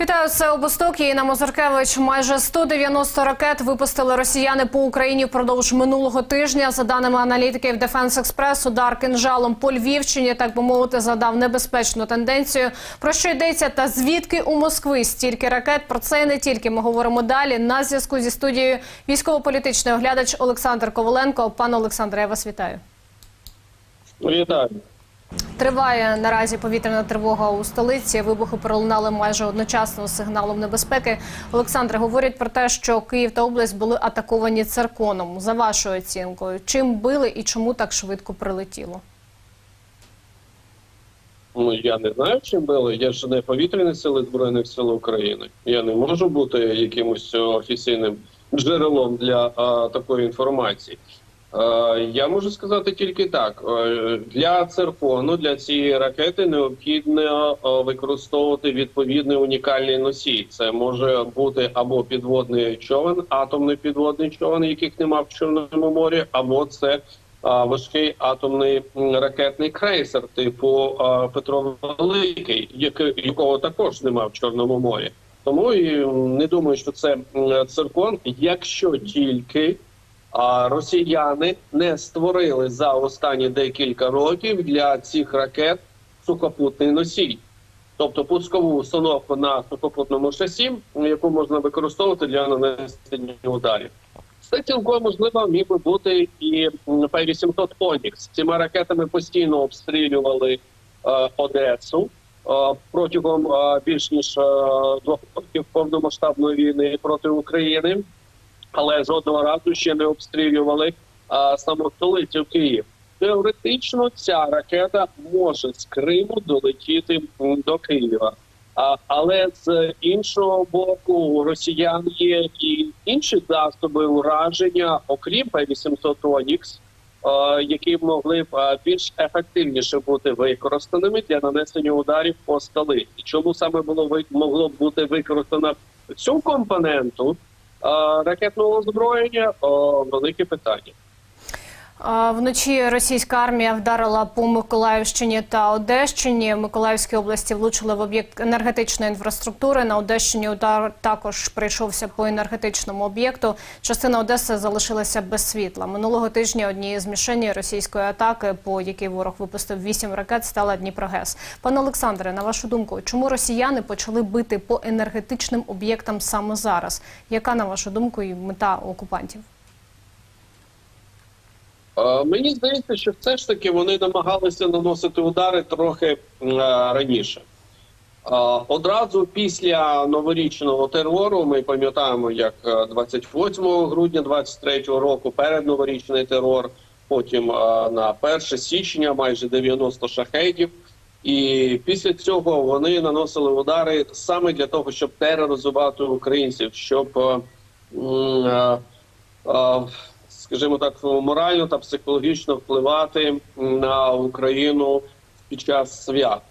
Вітаю, це Обосток і Інна Мозаркевич. Майже 190 ракет випустили росіяни по Україні впродовж минулого тижня. За даними аналітиків Дефенс Експрес, удар кинжалом по Львівщині, так би мовити, задав небезпечну тенденцію. Про що йдеться та звідки у Москви стільки ракет? Про це і не тільки ми говоримо далі. На зв'язку зі студією військово-політичний оглядач Олександр Коваленко. Пане Олександре, я вас вітаю. Вітаю. Триває наразі повітряна тривога у столиці. Вибухи пролунали майже одночасно з сигналом небезпеки. Олександре, говорять про те, що Київ та область були атаковані цирконом. За вашою оцінкою, чим били і чому так швидко прилетіло? Ну я не знаю, чим били. Я ж не повітряні сили збройних сил України. Я не можу бути якимось офіційним джерелом для а, такої інформації. Е, Я можу сказати тільки так: Е, для циркону, для цієї ракети необхідно е, використовувати відповідний унікальний носій. Це може бути або підводний човен, атомний підводний човен, яких нема в Чорному морі, або це важкий атомний ракетний крейсер, типу Петро Великий, якого також нема в Чорному морі. Тому і не думаю, що це циркон, якщо тільки а, росіяни не створили за останні декілька років для цих ракет сухопутний носій. Тобто пускову установку на сухопутному шасі, яку можна використовувати для нанесення ударів. Це цілком можливо міг би бути і П-800 Онікс. Цими ракетами постійно обстрілювали е, Одесу е, протягом е, більш ніж е, двох років повномасштабної війни проти України, але жодного разу ще не обстрілювали е, саму столицю Київ. Теоретично ця ракета може з Криму долетіти до Києва. А, але з іншого боку, у росіян є і інші засоби ураження, окрім П-800 Онікс, які могли б більш ефективніше бути використаними для нанесення ударів по столиці. Чому саме було могло б бути використано цю компоненту ракетного озброєння? Велике питання. Вночі російська армія вдарила по Миколаївщині та Одещині. В Миколаївській області влучили в об'єкт енергетичної інфраструктури. На Одещині удар також прийшовся по енергетичному об'єкту. Частина Одеси залишилася без світла. Минулого тижня однією з мішені російської атаки, по якій ворог випустив вісім ракет, стала Дніпрогес. Пане Олександре, на вашу думку, чому росіяни почали бити по енергетичним об'єктам саме зараз? Яка на вашу думку і мета окупантів? Е, Мені здається, що все ж таки вони намагалися наносити удари трохи е, раніше. Е, Одразу після новорічного терору ми пам'ятаємо, як е, 28 грудня 23 року перед новорічний терор, потім на 1 січня майже 90 шахедів. І після цього вони наносили удари саме для того, щоб тероризувати українців, щоб скажімо так, морально та психологічно впливати на Україну під час свят.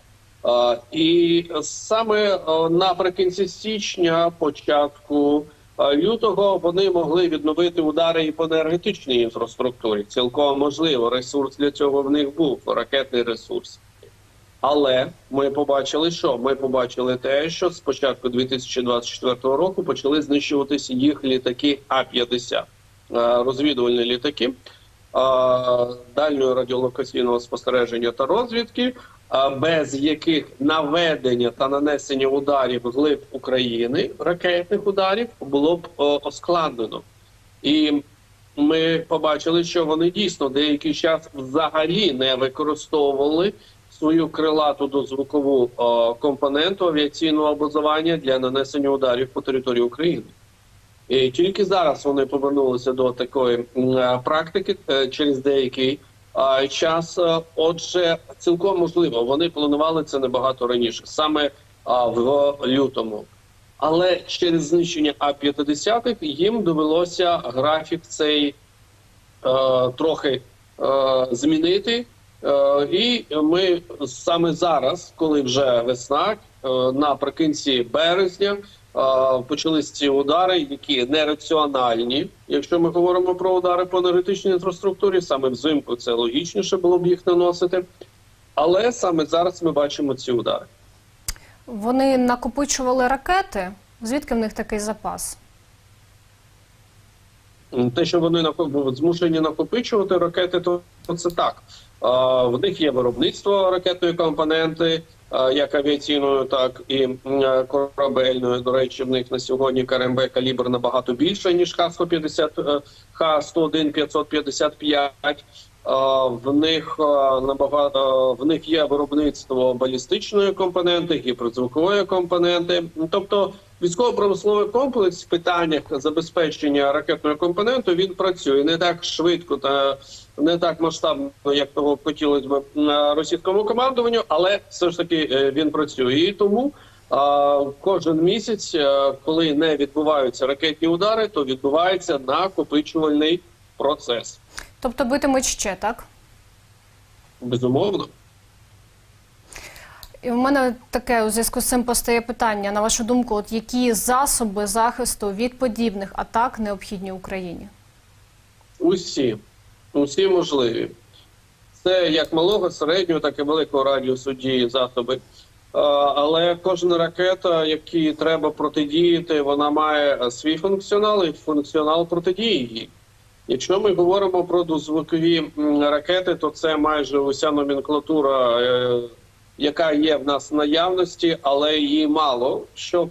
І саме е, наприкінці січня, початку е, лютого, вони могли відновити удари і по енергетичній інфраструктурі. Цілком можливо, ресурс для цього в них був ракетний ресурс. Але ми побачили, що ми побачили те, що з початку 2024 року почали знищуватися їх літаки А-50, е, розвідувальні літаки е, дальнього радіолокаційного спостереження та розвідки, е, без яких наведення та нанесення ударів глиб України, ракетних ударів, було б е, оскладнено. І ми побачили, що вони дійсно деякий час взагалі не використовували свою крилату дозвукову е, компоненту авіаційного базування для нанесення ударів по території України. І тільки зараз вони повернулися до такої е, практики е, через деякий час. Е, Отже, цілком можливо, вони планували це набагато раніше, саме в лютому. Але через знищення А-50 їм довелося графік цей трохи змінити. І ми саме зараз, коли вже весна, наприкінці березня, почались ці удари, які нераціональні. Якщо ми говоримо про удари по енергетичній інфраструктурі, саме взимку це логічніше було б їх наносити. Але саме зараз ми бачимо ці удари. Вони накопичували ракети. Звідки в них такий запас? Те, що вони змушені накопичувати ракети, то це так. В них є виробництво ракетної компоненти, як авіаційною, так і е. До речі, в них на сьогодні КРМБ калібр набагато більше ніж Х-150, е, Х-101 555. А, В них е, набагато в них є виробництво балістичної компоненти, гіперзвукової компоненти. Тобто військово-промисловий комплекс в питаннях забезпечення ракетної компоненту він працює не так швидко та не так масштабно, як того б хотілося б на російському командуванню, але все ж таки е, він працює. І тому а, кожен місяць, е, коли не відбуваються ракетні удари, то відбувається накопичувальний процес. Тобто битимуть ще, так? Безумовно. І в мене таке у зв'язку з цим постає питання. На вашу думку, от які засоби захисту від подібних атак необхідні Україні? Усі, усі можливі. Це як малого, середнього, так і великого радіусу дії засоби. Але кожна ракета, якій треба протидіяти, вона має свій функціонал і функціонал протидії їй. Якщо ми говоримо про дозвукові ракети, то це майже уся номенклатура, е, яка є в нас в наявності, але її мало, щоб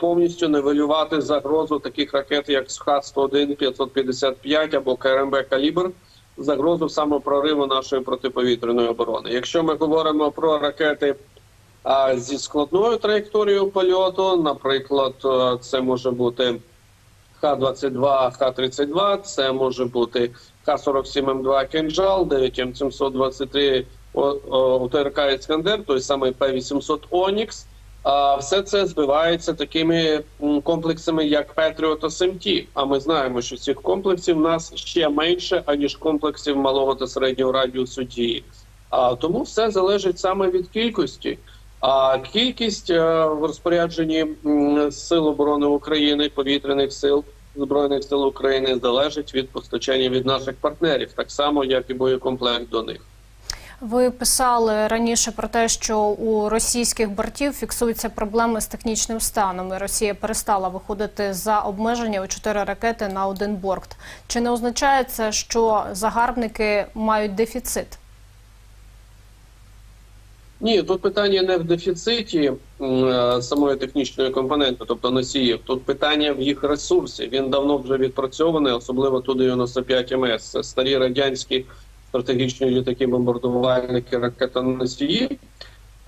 повністю нивелювати загрозу таких ракет, як Х-101, 555 або КРМБ «Калібр», загрозу самопрориву нашої протиповітряної оборони. Якщо ми говоримо про ракети зі складною траєкторією польоту, наприклад, це може бути Х-22, Х-32, це може бути Х-47М2 «Кинжал», 9М723 УТРК «Іскандер», той самий П-800 «Онікс». Все це збивається такими комплексами, як Петріот та СМТ. А ми знаємо, що цих комплексів в нас ще менше, аніж комплексів малого та середнього радіусу дії. А тому все залежить саме від кількості. А кількість е, в розпорядженні сил оборони України, повітряних сил збройних сил України залежить від постачання від наших партнерів, так само як і боєкомплект до них. Ви писали раніше про те, що у російських бортів фіксуються проблеми з технічним станом. і Росія перестала виходити за обмеження у чотири ракети на один борт. Чи не означає це, що загарбники мають дефіцит? Ні, тут питання не в дефіциті е, самої технічної компоненти, тобто носіїв. Тут питання в їх ресурсі. Він давно вже відпрацьований, особливо ту 95 МС. Це старі радянські стратегічні літаки, бомбардувальники, ракетоносії.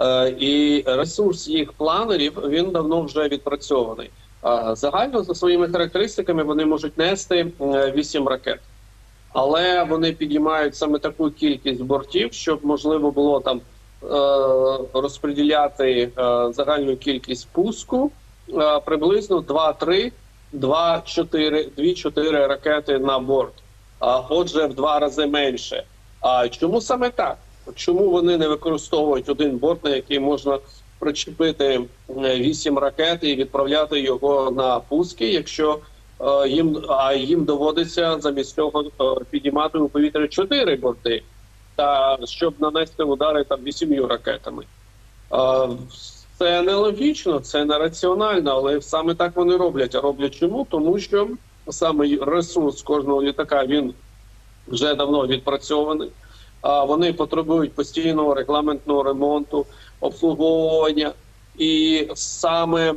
Е, І ресурс їх планерів він давно вже відпрацьований. Е, Загально за своїми характеристиками вони можуть нести 8 ракет, але вони підіймають саме таку кількість бортів, щоб можливо було там е, розподіляти е, загальну кількість пуску е, приблизно 2-3, 2-4, 2-4 ракети на борт. А отже, в два рази менше. А чому саме так? Чому вони не використовують один борт, на який можна причепити е, вісім ракет і відправляти його на пуски, якщо е, їм а їм доводиться замість цього е, підіймати у повітря чотири борти, та щоб нанести удари там вісім'ю ракетами? Це нелогічно, це нераціонально, але саме так вони роблять. А роблять чому? Тому що саме ресурс кожного літака він вже давно відпрацьований. А вони потребують постійного регламентного ремонту, обслуговування. І саме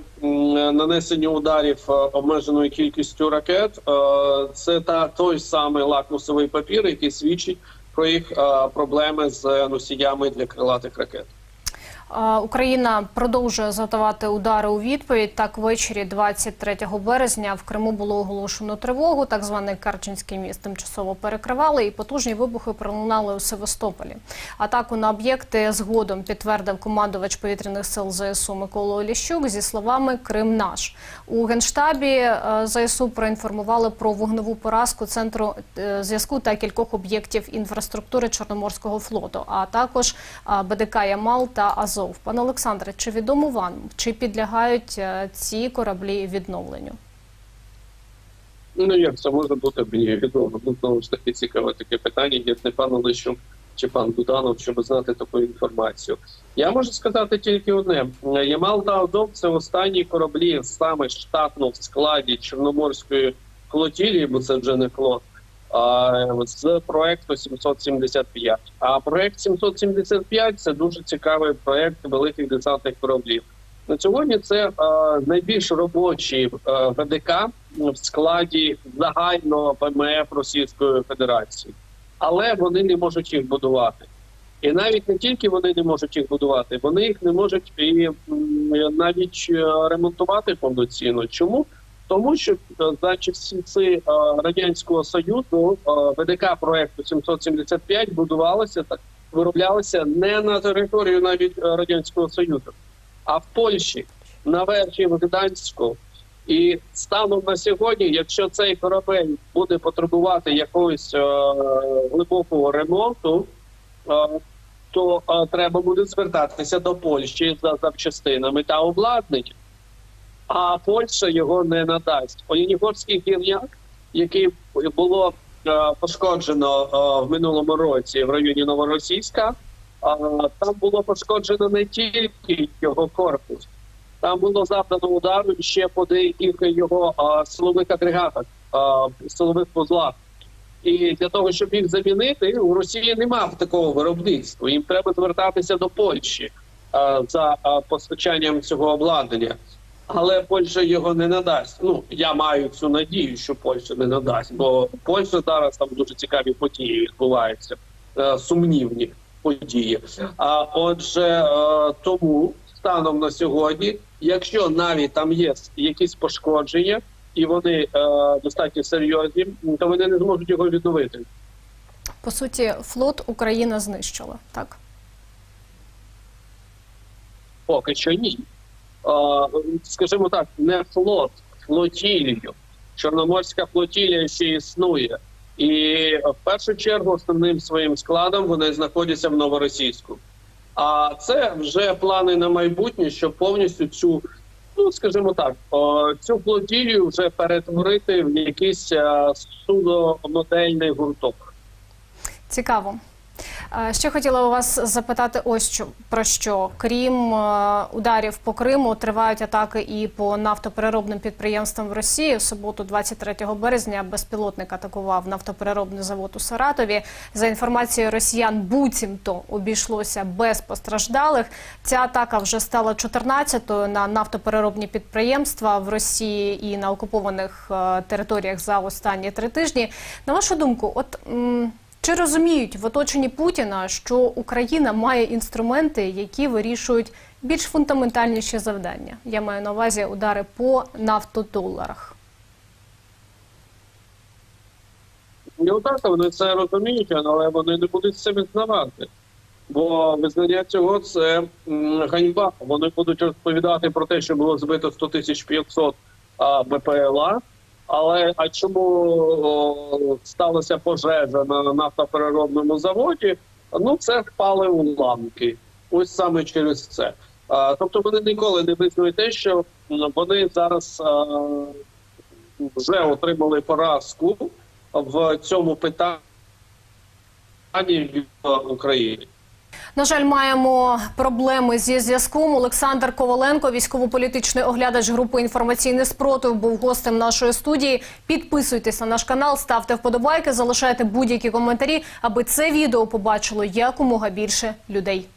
нанесення ударів е, обмеженою кількістю ракет е, це та той самий лакмусовий папір, який свідчить про їх е, проблеми з носіями для крилатих ракет. Україна продовжує завдавати удари у відповідь. Так, ввечері 23 березня в Криму було оголошено тривогу. Так званий Карченський міст тимчасово перекривали, і потужні вибухи пролунали у Севастополі. Атаку на об'єкти згодом підтвердив командувач повітряних сил ЗСУ Микола Оліщук зі словами Крим наш у генштабі е, ЗСУ проінформували про вогневу поразку центру е, зв'язку та кількох об'єктів інфраструктури Чорноморського флоту, а також е, БДК Ямал та Азов. Пане Олександре, чи відомо вам, чи підлягають е, ці кораблі відновленню? Ну як це може бути мені відомо? Ну, знову ж таки цікаве таке питання. Я не пану лишу чи пан Буданов, щоб знати таку інформацію. Я можу сказати тільки одне: Ямал та Азов це останні кораблі саме штатно в складі Чорноморської флотілії, бо це вже не флот. З проекту 775. А проект 775 – це дуже цікавий проект великих десантних кораблів. На сьогодні це найбільш робочий е, ВДК в складі загального ПМФ Російської Федерації, але вони не можуть їх будувати. І навіть не тільки вони не можуть їх будувати, вони їх не можуть і навіть е, ремонтувати повноцінно. Чому? Тому що е, за часи е, радянського союзу е, ВДК проекту 775 будувалося так, вироблялося не на територію навіть радянського союзу, а в Польщі на верхі в Гданську. І станом на сьогодні, якщо цей корабель буде потребувати якогось глибокого ремонту, то треба буде звертатися до Польщі за запчастинами та обладнанням. А Польща його не надасть. Олінігорський гірняк, який було е, пошкоджено е, в минулому році в районі Новоросійська, там було пошкоджено не тільки його корпус, там було завдано удару ще по деяких його е, силових агрегатах, силових вузлах. І для того, щоб їх замінити, у Росії немає такого виробництва. Їм треба звертатися до Польщі е, за е, постачанням цього обладнання. Але Польща його не надасть. Ну я маю цю надію, що Польща не надасть, бо Польща зараз там дуже цікаві події відбуваються, е, сумнівні події. А отже, е, тому станом на сьогодні, якщо навіть там є якісь пошкодження, і вони е, достатньо серйозні, то вони не зможуть його відновити. По суті, флот Україна знищила, так? Поки що ні. Скажімо так, не флот, флотілію. Чорноморська флотілія ще існує. І в першу чергу основним своїм складом вони знаходяться в Новоросійську. А це вже плани на майбутнє, щоб повністю цю, ну скажімо так, цю флотілію вже перетворити в якийсь е, судомодельний гурток. Цікаво. Е, Ще хотіла у вас запитати ось що про що. Крім е, ударів по Криму, тривають атаки і по нафтопереробним підприємствам в Росії. В суботу, 23 березня, безпілотник атакував нафтопереробний завод у Саратові. За інформацією росіян, буцімто обійшлося без постраждалих. Ця атака вже стала 14-ю на нафтопереробні підприємства в Росії і на окупованих е, територіях за останні три тижні. На вашу думку, от. Чи розуміють в оточенні Путіна, що Україна має інструменти, які вирішують більш фундаментальніші завдання? Я маю на увазі удари по нафтодоларах. Не так вони це розуміють, але вони не будуть це визнавати. Бо визнання цього це ганьба. Вони будуть розповідати про те, що було збито 100 тисяч 500 БПЛА. Але а чому о, сталася пожежа на нафтопереробному заводі? Ну це впали уламки. Ось саме через це. А, тобто вони ніколи не визнають те, що вони зараз а, вже отримали поразку в цьому питанні в Україні. На жаль, маємо проблеми зі зв'язком. Олександр Коваленко, військово-політичний оглядач групи інформаційний спротив, був гостем нашої студії. Підписуйтесь на наш канал, ставте вподобайки, залишайте будь-які коментарі, аби це відео побачило якомога більше людей.